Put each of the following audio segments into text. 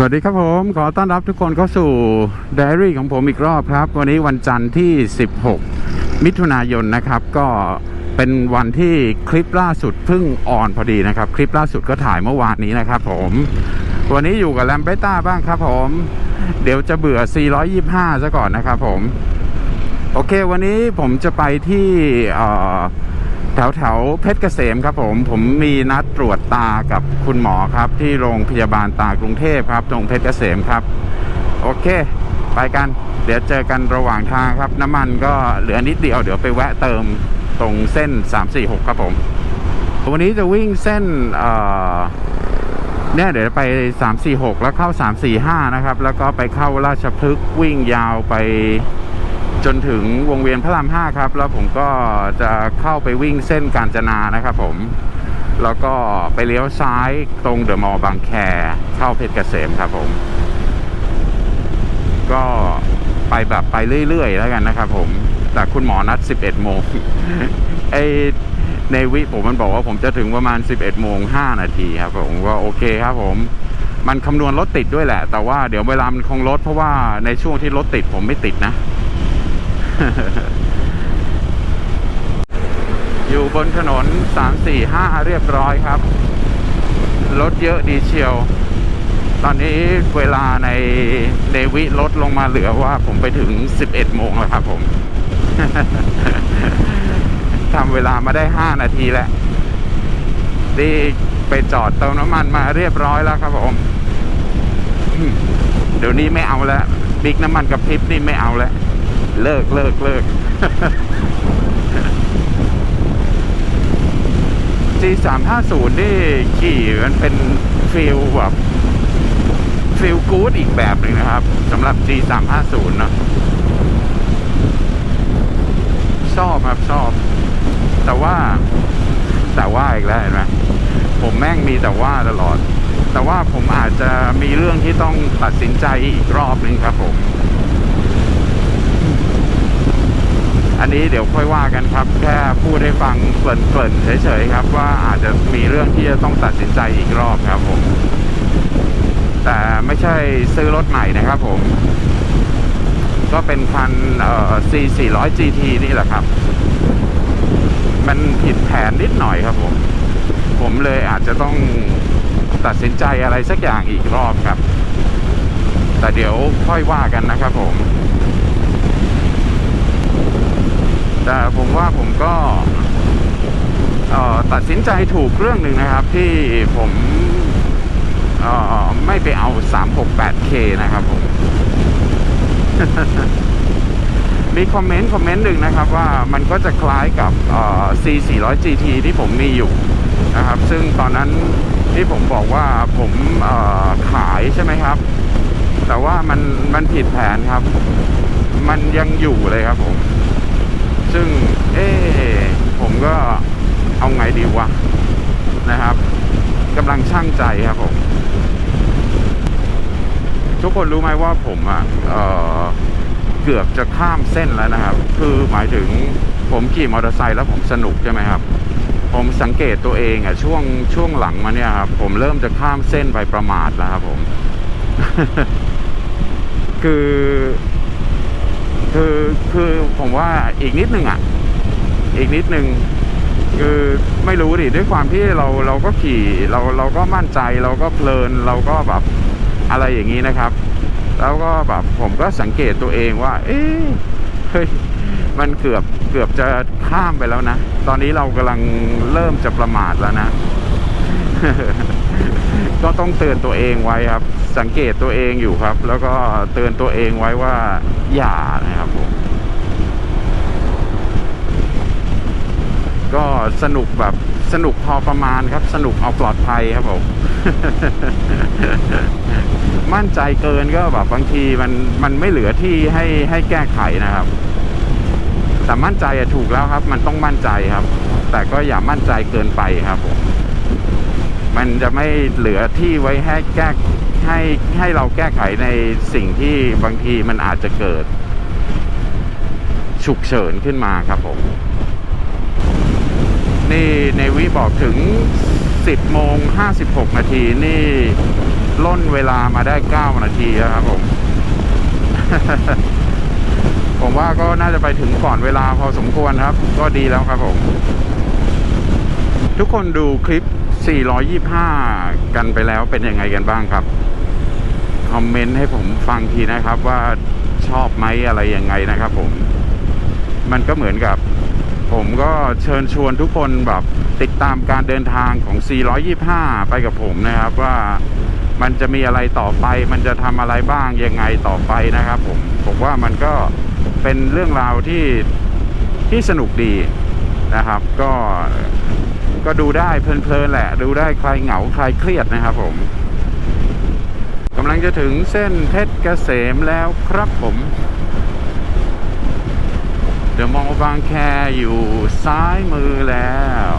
สวัสดีครับผมขอต้อนรับทุกคนเข้าสู่ไดอารี่ของผมอีกรอบครับ วันนี้วันจันทร์ที่ 16 มิถุนายนนะครับ ก็เป็นวันที่คลิปล่าสุดเพิ่งออนพอดีนะครับ คลิปล่าสุดก็ถ่ายเมื่อวานนี้นะครับผมวันนี้อยู่กับแลมเบต้าบ้างครับผม เดี๋ยวจะเบื่อ 425 ซะก่อนนะครับผม โอเควันนี้ผมจะไปที่ออ แถวแถวเพชรเกษมครับผมผมมีนัดตรวจตากับคุณหมอครับ ที่โรงพยาบาลตากรุงเทพครับ ตรงเพชรเกษมครับ โอเค ไปกัน เดี๋ยวเจอกันระหว่างทางครับ น้ำมันก็เหลือนิดเดียวเดี๋ยวไปแวะเติมตรงเส้น 346 ครับผม วันนี้จะวิ่งเส้นเอ่อเนี่ยเดี๋ยวไป 346 แล้วเข้า 345 นะครับ แล้วก็ไปเข้าราชพฤกษ์วิ่งยาวไป จนถึงวงเวียนพระราม5ครับ แล้วผมก็จะเข้าไปวิ่งเส้นกาญจนานะครับผม แล้วก็ไปเลี้ยวซ้ายตรงเดอะมอลล์บางแคเข้าเพชรเกษมครับผม ก็ไปแบบไปเรื่อยๆแล้วกันนะครับผม แต่คุณหมอนัด 11 โมงไอในวิผมมันบอกว่าผมจะถึงประมาณ 11 โมง 5 นาทีครับผมก็โอเคครับผม มันคำนวณรถติดด้วยแหละ แต่ว่าเดี๋ยวเวลามันคงลดเพราะว่าในช่วงที่รถติดผมไม่ติดนะ อยู่บนถนน 345 เรียบร้อยครับ รถเยอะดีเชียว ตอนนี้เวลาในเดวิลดลงมาเหลือว่าผมไปถึง 11 โมงแล้วครับผมทำเวลามาได้ 5 นาทีแล้วดีไปจอดเติมน้ำมันมาเรียบร้อยแล้วครับผม เดี๋ยวนี้ไม่เอาแล้ว บิ๊กน้ำมันกับพริบนี่ไม่เอาแล้ว เลิกเลิกเลิก G 3 5 0 นี่ขี่มันเป็นฟิลแบบฟิลกู๊ดอีกแบบหนึ่งนะครับสำหรับ G 3 5 0เนอะชอบครับชอบ แต่ว่า แต่ว่าอีกแล้วเห็นไหมผมแม่งมีแต่ว่าตลอด แต่ว่าผมอาจจะมีเรื่องที่ต้องตัดสินใจอีกรอบหนึงครับผม อันนี้เดี๋ยวค่อยว่ากันครับ แค่พูดให้ฟังเกริ่นๆเฉยๆครับ ว่าอาจจะมีเรื่องที่จะต้องตัดสินใจอีกรอบครับผม แต่ไม่ใช่ซื้อรถใหม่นะครับผม ก็เป็นคันเอ่อ C 400 GT นี่แหละครับ มันผิดแผนนิดหน่อยครับผม ผมเลยอาจจะต้องตัดสินใจอะไรสักอย่างอีกรอบครับ แต่เดี๋ยวค่อยว่ากันนะครับผม แต่ผมว่าผมก็ตัดสินใจถูกเรื่องหนึ่งนะครับที่ผมไม่ไปเอา 368K นะครับผม มีคอมเมนต์คอมเมนต์หนึ่งนะครับว่ามันก็จะคล้ายกับเอ่อ C 400 GT ที่ผมมีอยู่นะครับ ซึ่งตอนนั้นที่ผมบอกว่าผมขายใช่ไหมครับ แต่ว่ามันมันผิดแผนครับ มันยังอยู่เลยครับผม ซึ่งเอ๊ผมก็เอาไงดีวะนะครับกำลังช่างใจครับผม ทุกคนรู้ไหมว่าผมอะเอ่อเกือบจะข้ามเส้นแล้วนะครับ คือหมายถึงผมขี่มอเตอร์ไซค์แล้วผมสนุกใช่ไหมครับ ผมสังเกตตัวเองอะช่วงช่วงหลังมาเนี่ยครับผมเริ่มจะข้ามเส้นไปประมาทแล้วครับผม คือ คือคือผมว่าอีกนิดนึงอะ อีกนิดนึงคือไม่รู้ดิด้วยความที่เราเราก็ขี่เราเราก็มั่นใจเราก็เพลินเราก็แบบอะไรอย่างนี้นะครับ แล้วก็แบบผมก็สังเกตตัวเองว่า เอ๊ะเฮ้ยมันเกือบเกือบจะข้ามไปแล้วนะ ตอนนี้เรากำลังเริ่มจะประมาทแล้วนะ ก็ต้องเตือนตัวเองไว้ครับ สังเกตตัวเองอยู่ครับ แล้วก็เตือนตัวเองไว้ว่าอย่านะครับผม ก็ สนุกแบบสนุกพอประมาณครับ สนุกเอาปลอดภัยครับผม มั่นใจเกินก็แบบบางทีมันมันไม่เหลือที่ให้ให้แก้ไขนะครับ แต่มั่นใจถูกแล้วครับ มันต้องมั่นใจครับ แต่ก็อย่ามั่นใจเกินไปครับผมมันจะไม่เหลือที่ไว้ให้แก้ให้ให้เราแก้ไขในสิ่งที่บางทีมันอาจจะเกิด ฉุกเฉินขึ้นมาครับผม นี่ในวิบอกถึง 10โมง56 นาทีนี่ล่นเวลามาได้เก้านาทีแล้วครับผม ผมว่าก็น่าจะไปถึงก่อนเวลาพอสมควรครับ ก็ดีแล้วครับผม ทุกคนดูคลิป 425 กันไปแล้วเป็นยังไงกันบ้างครับ คอมเมนต์ให้ผมฟังทีนะครับว่าชอบไหมอะไรยังไงนะครับผม มันก็เหมือนกับ ผมก็เชิญชวนทุกคนแบบติดตามการเดินทางของ 425 ไปกับผมนะครับว่ามันจะมีอะไรต่อไป มันจะทำอะไรบ้างยังไงต่อไปนะครับผมผมว่ามันก็เป็นเรื่องราวที่ที่สนุกดีนะครับ ก็ก็ดูได้เพลินๆแหละ ดูได้คลายเหงาคลายเครียดนะครับผมกำลังจะถึงเส้นเพชรเกษมแล้วครับผม เดอะมอลล์บางแคอยู่ซ้ายมือแล้ว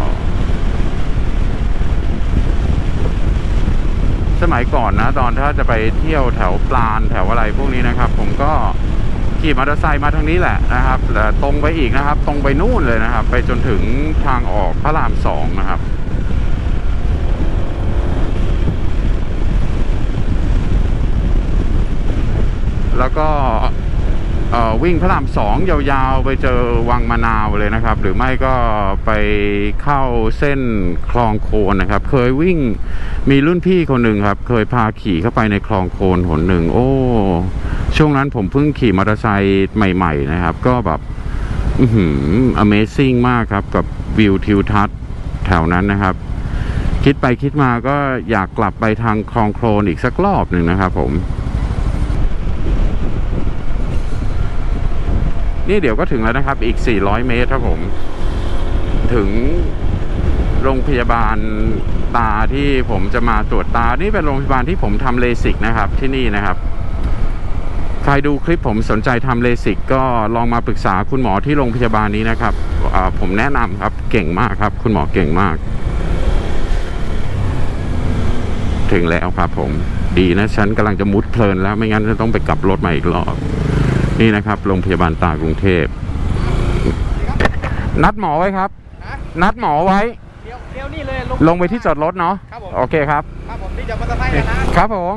สมัยก่อนนะ ตอนถ้าจะไปเที่ยวแถวปลานแถวอะไรพวกนี้นะครับ ผมก็ขี่มอเตอร์ไซค์มาทางนี้แหละนะครับแต่ตรงไปอีกนะครับ ตรงไปนู่นเลยนะครับ ไปจนถึงทางออกพระรามสองนะครับแล้วก็ วิ่งพระรามสองยาวๆ ไปเจอวังมะนาวเลยนะครับ หรือไม่ก็ไปเข้าเส้นคลองโคนนะครับ เคยวิ่งมีรุ่นพี่คนหนึ่งครับ เคยพาขี่เข้าไปในคลองโคนหนหนึ่ง โอ้ ช่วงนั้นผมเพิ่งขี่มอเตอร์ไซค์ใหม่ ๆ นะครับ ก็แบบอือหือ Amazing มากครับ กับวิวทิวทัศน์แถวนั้นนะครับ คิดไปคิดมาก็อยากกลับไปทางคลองโคลนอีกสักรอบหนึ่งนะครับผม นี่เดี๋ยวก็ถึงแล้วนะครับ อีก 400 เมตรครับผม ถึงโรงพยาบาลตาที่ผมจะมาตรวจตา นี่เป็นโรงพยาบาลที่ผมทำเลสิกนะครับที่นี่นะครับ ใครดูคลิปผมสนใจทำเลสิกก็ลองมาปรึกษาคุณหมอที่โรงพยาบาลนี้นะครับ ผมแนะนำครับ เก่งมากครับ คุณหมอเก่งมาก ถึงแล้วครับผม ดีนะฉันกำลังจะมุดเพลินแล้วไม่งั้นจะต้องไปกลับรถมาอีกรอบ นี่นะครับโรงพยาบาลตากรุงเทพ นัดหมอไว้ครับฮะนัดหมอไว้ เดี๋ยวเดี๋ยวนี่เลยลงไปที่จอดรถเนาะครับผมโอเคครับ ครับผมที่จะมอเตอร์ไซค์นะนะ ครับผม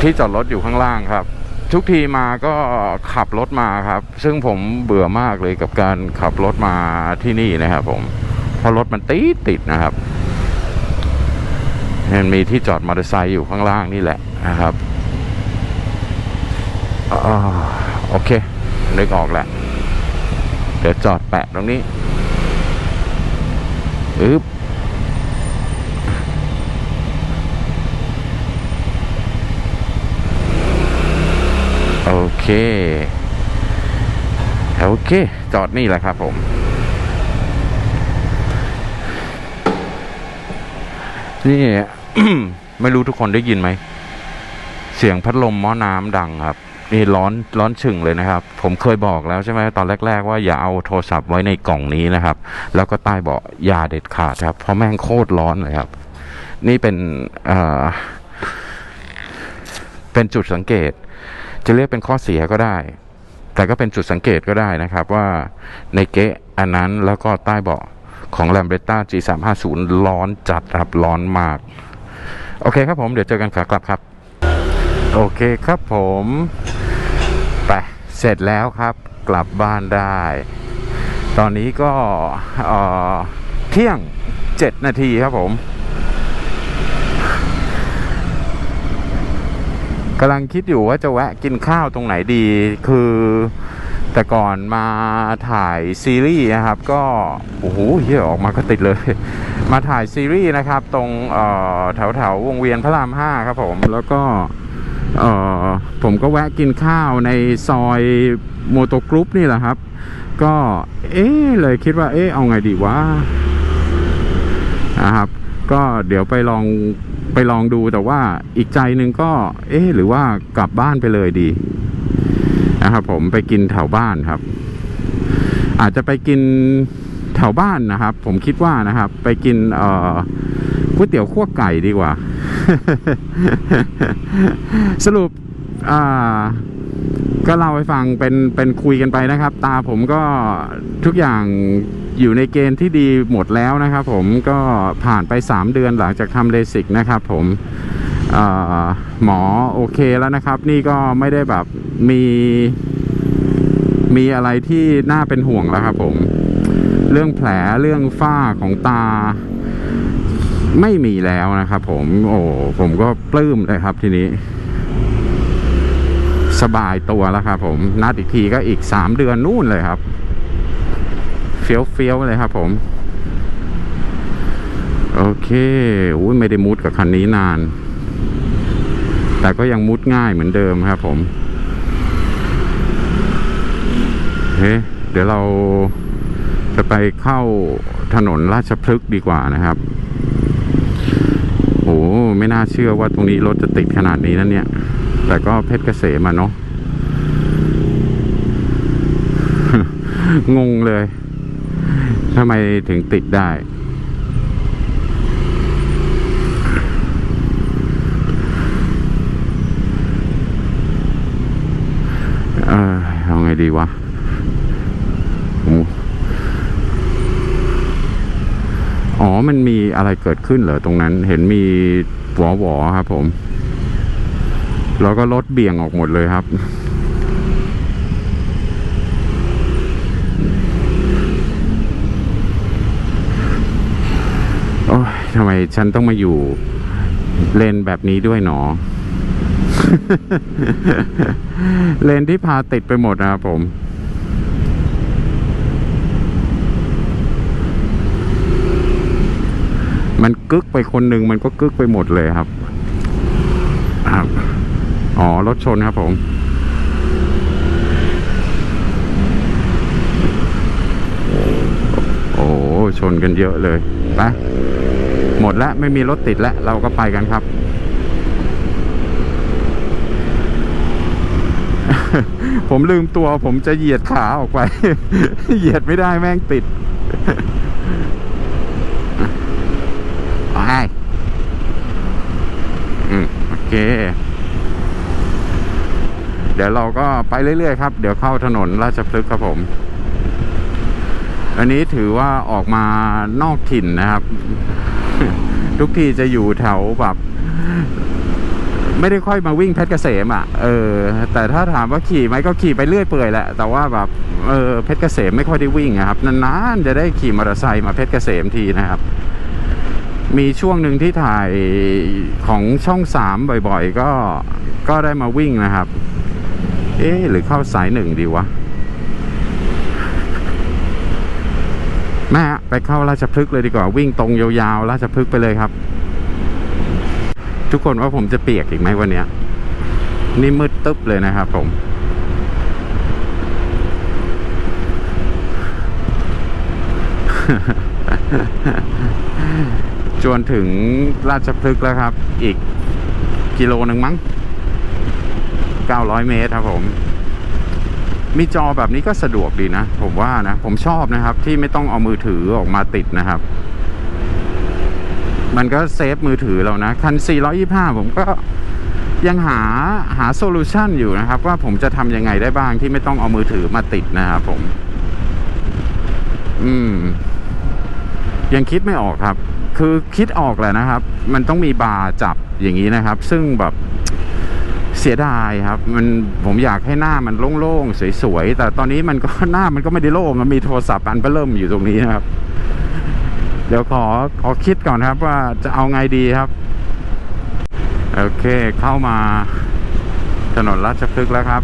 ที่จอดรถอยู่ข้างล่างครับ ทุกทีมาก็ขับรถมาครับ ซึ่งผมเบื่อมากเลยกับการขับรถมาที่นี่นะครับผมเพราะรถมันติดติดนะครับ มันมีที่จอดมอเตอร์ไซค์อยู่ข้างล่างนี่แหละนะครับอโอเคนึกออกแล้วเดี๋ยวจอดแปะตรงนี้อึ๊บโอเค โอเค จอดนี่แหละครับผม นี่ ไม่รู้ทุกคนได้ยินไหม เสียงพัดลมหม้อน้ำดังครับ นี่ร้อนร้อนฉึ่งเลยนะครับ ผมเคยบอกแล้วใช่ไหมตอนแรก ๆ ว่าอย่าเอาโทรศัพท์ไว้ในกล่องนี้นะครับ แล้วก็ใต้เบาะอย่าเด็ดขาดครับ เพราะแม่งโคตรร้อนเลยครับ นี่เป็นเอ่อเป็นจุดสังเกต จะเรียกเป็นข้อเสียก็ได้ แต่ก็เป็นจุดสังเกตก็ได้นะครับ ว่าในเกะอันนั้นแล้วก็ใต้เบาะของ l a m b r e t t a G350 ร้อนจัดครับร้อนมาก โอเคครับผมเดี๋ยวเจอกันขากลับครับ โอเคครับผมไปเสร็จแล้วครับกลับบ้านได้ ตอนนี้ก็เที่ยง 7 นาทีครับผมกำลังคิดอยู่ว่าจะแวะกินข้าวตรงไหนดี คือแต่ก่อนมาถ่ายซีรีส์นะครับ ก็ โอ้โหเฮียออกมาก็ติดเลย มาถ่ายซีรีส์นะครับ ตรงแถวแถวๆวงเวียนพระรามห้าครับผม แล้วก็ผมก็แวะกินข้าวในซอยโมโตกรุ๊ปนี่แหละครับ ก็เอ๊ะเลยคิดว่า เอ๊ะเอาไงดีวะนะครับ ก็เดี๋ยวไปลองไปลองดูแต่ว่าอีกใจหนึ่งก็ เอ๊ะหรือว่ากลับบ้านไปเลยดีนะครับผมไปกินแถวบ้านครับ อาจจะไปกิน แถวบ้านนะครับ ผมคิดว่านะครับ ไปกินเอ่อก๋วยเตี๋ยวขั้วไก่ดีกว่า สรุปอ่าก็เล่าให้ฟังเป็นเป็นคุยกันไปนะครับ ตาผมก็ทุกอย่างอยู่ในเกณฑ์ที่ดีหมดแล้วนะครับ ผมก็ผ่านไป 3 เดือนหลังจากทำเลสิกนะครับ ผมหมอโอเคแล้วนะครับ นี่ก็ไม่ได้แบบมีมีอะไรที่น่าเป็นห่วงแล้วครับผม เรื่องแผลเรื่องฝ้าของตา ไม่มีแล้วนะครับผมโอ้ผมก็ปลื้มเลยครับทีนี้ สบายตัวแล้วครับผมนัดอีกทีก็อีกสามเดือนนู่นเลยครับ เฟี้ยวเฟี้ยวเลยครับผมโอเคอุ้ยไม่ได้มุดกับคันนี้นาน แต่ก็ยังมุดง่ายเหมือนเดิมครับผม เฮ้ เดี๋ยวเรา จะไปเข้าถนนราชพฤกษ์ดีกว่านะครับโอ้ไม่น่าเชื่อว่าตรงนี้รถจะติดขนาดนี้นั่นเนี่ย แต่ก็เพชรเกษมอะเนาะงงเลยทำไมถึงติดได้เออเอาไงดีวะโอ้ อ๋อ มันมีอะไรเกิดขึ้นเหรอตรงนั้น เห็นมีหวอหวอครับผม แล้วก็รถเบี่ยงออกหมดเลยครับ โอ้ยทำไมฉันต้องมาอยู่เลนแบบนี้ด้วยหนอ เลนที่พาติดไปหมดนะครับผม มันกึกไปคนหนึ่งมันก็กึกไปหมดเลยครับ ครับ อ๋อ รถชนครับผมโอ้โหชนกันเยอะเลยไปหมดแล้วไม่มีรถติดแล้ว เราก็ไปกันครับ ผมลืมตัวผมจะเหยียดขาออกไป เหยียดไม่ได้แม่งติด ไปอืมโอ เค เดี๋ยวเราก็ไปเรื่อยๆครับ เดี๋ยวเข้าถนนราชพฤกษ์ครับผม อันนี้ถือว่าออกมานอกถิ่นนะครับ ทุกทีจะอยู่แถวแบบไม่ได้ค่อยมาวิ่งเพชรเกษมอะ เออ แต่ถ้าถามว่าขี่ไหมก็ขี่ไปเรื่อยเปื่อยแหละ แต่ว่าแบบ เออ เพชรเกษมไม่ค่อยได้วิ่งอะครับ นานๆจะได้ขี่มอเตอร์ไซค์มาเพชรเกษมทีนะครับ มีช่วงหนึ่งที่ถ่ายของช่องสามบ่อยๆ ก็ก็ได้มาวิ่งนะครับ เอ๊ะหรือเข้าสายหนึ่งดีวะ แม่ไปเข้าราชพฤกษ์เลยดีกว่า วิ่งตรงยาวๆ ราชพฤกษ์ไปเลยครับ ทุกคนว่าผมจะเปียกอีกไหมวันนี้นี่มืดตึ๊บเลยนะครับผม จวนถึงราชพฤกษ์แล้วครับ อีกกิโลหนึ่งมั้ง 900 เมตรครับผม มีจอแบบนี้ก็สะดวกดีนะ ผมว่านะ ผมชอบนะครับ ที่ไม่ต้องเอามือถือออกมาติดนะครับ มันก็เซฟมือถือเรานะ คัน 425 ผมก็ยังหาหาโซลูชันอยู่นะครับ ว่าผมจะทำยังไงได้บ้างที่ไม่ต้องเอามือถือมาติดนะครับผม อืม ยังคิดไม่ออกครับ คือคิดออกแหละนะครับ มันต้องมีบาร์จับอย่างนี้นะครับ ซึ่งแบบเสียดายครับ มันผมอยากให้หน้ามันโล่งๆสวยๆแต่ตอนนี้มันก็หน้ามันก็ไม่ได้โล่งมันมีโทรศัพท์อันเบิ่มอยู่ตรงนี้นะครับ เดี๋ยวขอขอคิดก่อนครับว่าจะเอาไงดีครับ โอเคเข้ามาถนนราชพฤกษ์แล้วครับ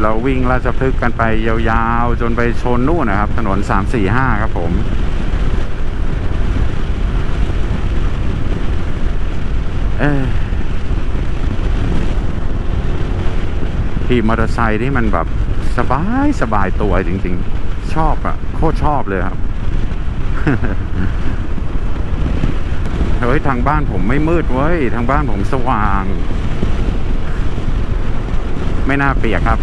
เราวิ่งราชพฤกษ์กันไปยาวๆ จนไปชนนู่นนะครับ ถนนสามสี่ห้าครับผม เอ้ย ขี่มอเตอร์ไซค์ที่มันแบบสบายสบายตัวจริง ๆ ชอบอะโคตรชอบเลยครับเฮ้ยทางบ้านผมไม่มืดเว้ย ทางบ้านผมสว่าง ไม่น่าเปียกครับ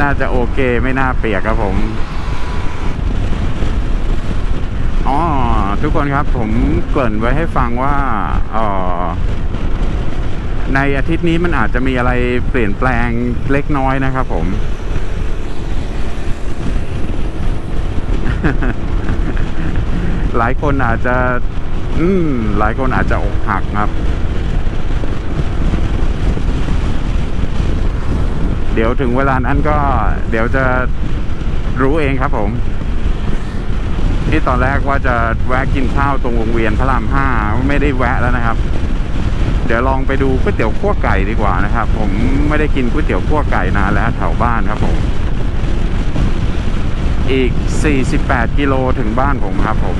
น่าจะโอเค ไม่น่าเปียกครับผม อ๋อ ทุกคนครับผมเกริ่นไว้ให้ฟังว่าออในอาทิตย์นี้มันอาจจะมีอะไรเปลี่ยนแปลงเล็กน้อยนะครับผม หลายคนอาจจะ อืม หลายคนอาจจะอกหักครับ เดี๋ยวถึงเวลานั้นก็ เดี๋ยวจะรู้เองครับผม ที่ตอนแรกว่าจะแวะกินข้าวตรงวงเวียนพระรามห้าไม่ได้แวะแล้วนะครับ เดี๋ยวลองไปดูก๋วยเตี๋ยวขั้วไก่ดีกว่านะครับ ผมไม่ได้กินก๋วยเตี๋ยวขั้วไก่นานแล้วแถวบ้านครับผม อีก 48 กิโลถึงบ้านผมครับผม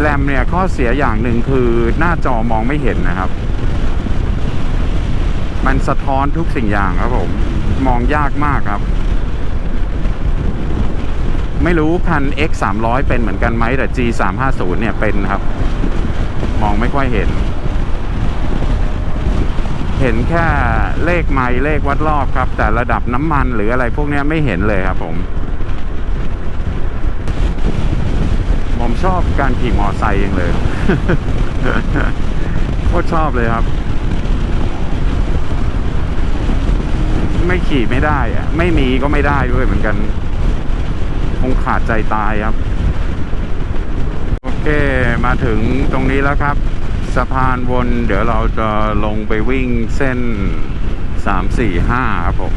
แรมเนี่ยข้อเสียอย่างหนึ่งคือหน้าจอมองไม่เห็นนะครับ มันสะท้อนทุกสิ่งอย่างครับผม มองยากมากครับ ไม่รู้คัน X 3 0 0เป็นเหมือนกันไหมแต่ G 3 5 0เนี่ยเป็นครับ มองไม่ค่อยเห็น เห็นแค่เลขไมล์เลขวัดรอบครับ แต่ระดับน้ำมันหรืออะไรพวกนี้ไม่เห็นเลยครับผมผมชอบการขี่มอไซค์เองเลยโคตรชอบเลยครับ ไม่ขี่ไม่ได้อะไม่มีก็ไม่ได้ด้วยเหมือนกัน คงขาดใจตายครับ โอเคมาถึงตรงนี้แล้วครับ สะพานวนเดี๋ยวเราจะลงไปวิ่งเส้นสามสี่ห้าครับผม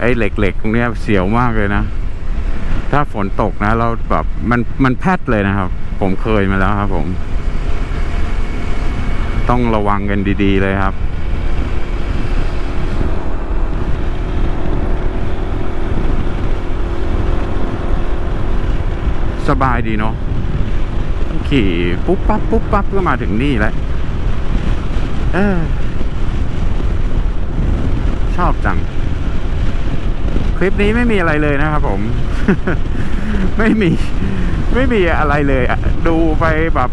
ไอ้เหล็กๆตรงนี้เสียวมากเลยนะ ถ้าฝนตกนะ เราแบบมันมันแพดเลยนะครับ ผมเคยมาแล้วครับผม ต้องระวังกันดีๆเลยครับ สบายดีเนาะขี่ปุ๊บปั๊บปุ๊บปั๊บก็มาถึงนี่แล้วเออชอบจัง คลิปนี้ไม่มีอะไรเลยนะครับผม ไม่มี ไม่มีอะไรเลยดูไปแบบ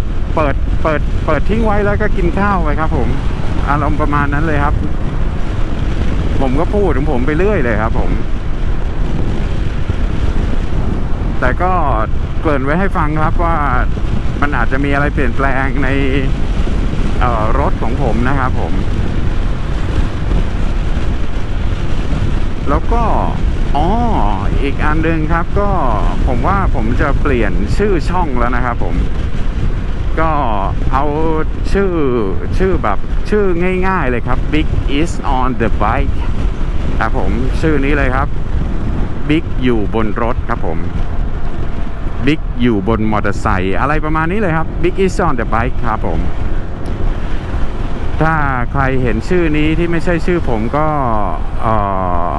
เปิดเปิดทิ้งไว้แล้วก็กินข้าวไปครับ ผม อารมณ์ประมาณนั้นเลยครับ ผมก็พูดของผมไปเรื่อยเลยครับ ผม แต่ก็เกริ่นไว้ให้ฟังครับว่ามันอาจจะมีอะไรเปลี่ยนแปลงในรถของผมนะครับผม แล้วก็อ๋ออีกอันหนึ่งครับ ก็ผมว่าผมจะเปลี่ยนชื่อช่องแล้วนะครับผม ก็เอาชื่อชื่อแบบชื่อง่ายๆเลยครับ Big is on the bike ครับผมชื่อนี้เลยครับ Big อยู่บนรถครับผม Big อยู่บนมอเตอร์ไซค์อะไรประมาณนี้เลยครับ Big is on the bike ครับผม ถ้าใครเห็นชื่อนี้ที่ไม่ใช่ชื่อผมก็ออ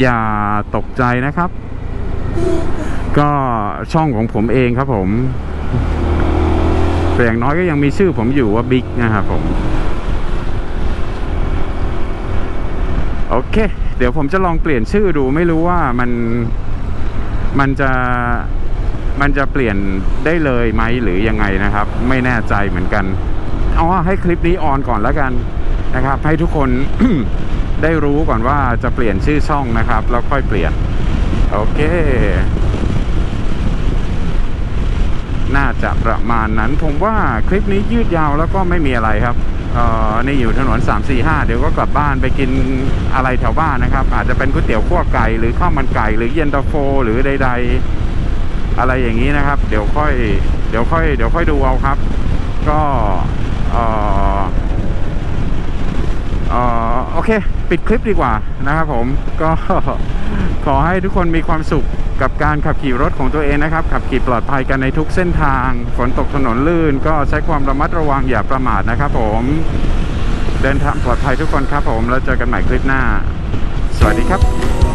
อย่าตกใจนะครับ ก็ช่องของผมเองครับผม แต่อย่างน้อยก็ยังมีชื่อผมอยู่ว่าบิ๊กนะครับผม โอเค เดี๋ยวผมจะลองเปลี่ยนชื่อดูไม่รู้ว่ามันมันจะมันจะเปลี่ยนได้เลยไหมหรือยังไงนะครับ ไม่แน่ใจเหมือนกันเอาว่าให้คลิปนี้ออนก่อนแล้วกันนะครับ ให้ทุกคนได้รู้ก่อนว่าจะเปลี่ยนชื่อช่องนะครับ แล้วค่อยเปลี่ยน โอเค น่าจะประมาณนั้น ผมว่าคลิปนี้ยืดยาวแล้วก็ไม่มีอะไรครับเอ่อนี่อยู่ถนน 3 4 5 เดี๋ยวก็กลับบ้านไปกินอะไรแถวบ้านนะครับ อาจจะเป็นก๋วยเตี๋ยวขั้วไก่หรือข้าวมันไก่หรือเย็นตาโฟ หรือใด ๆ อะไรอย่างนี้นะครับ เดี๋ยวค่อยเดี๋ยวค่อยเดี๋ยวค่อยดูเอาครับ ก็เออเออโอเค ปิดคลิปดีกว่านะครับผมก็ขอให้ทุกคนมีความสุข กับการขับขี่รถของตัวเองนะครับ ขับขี่ปลอดภัยกันในทุกเส้นทาง ฝนตกถนนลื่น ก็ใช้ความระมัดระวังอย่าประมาทนะครับผม เดินทางปลอดภัยทุกคนครับผม แล้วเจอกันใหม่คลิปหน้า สวัสดีครับ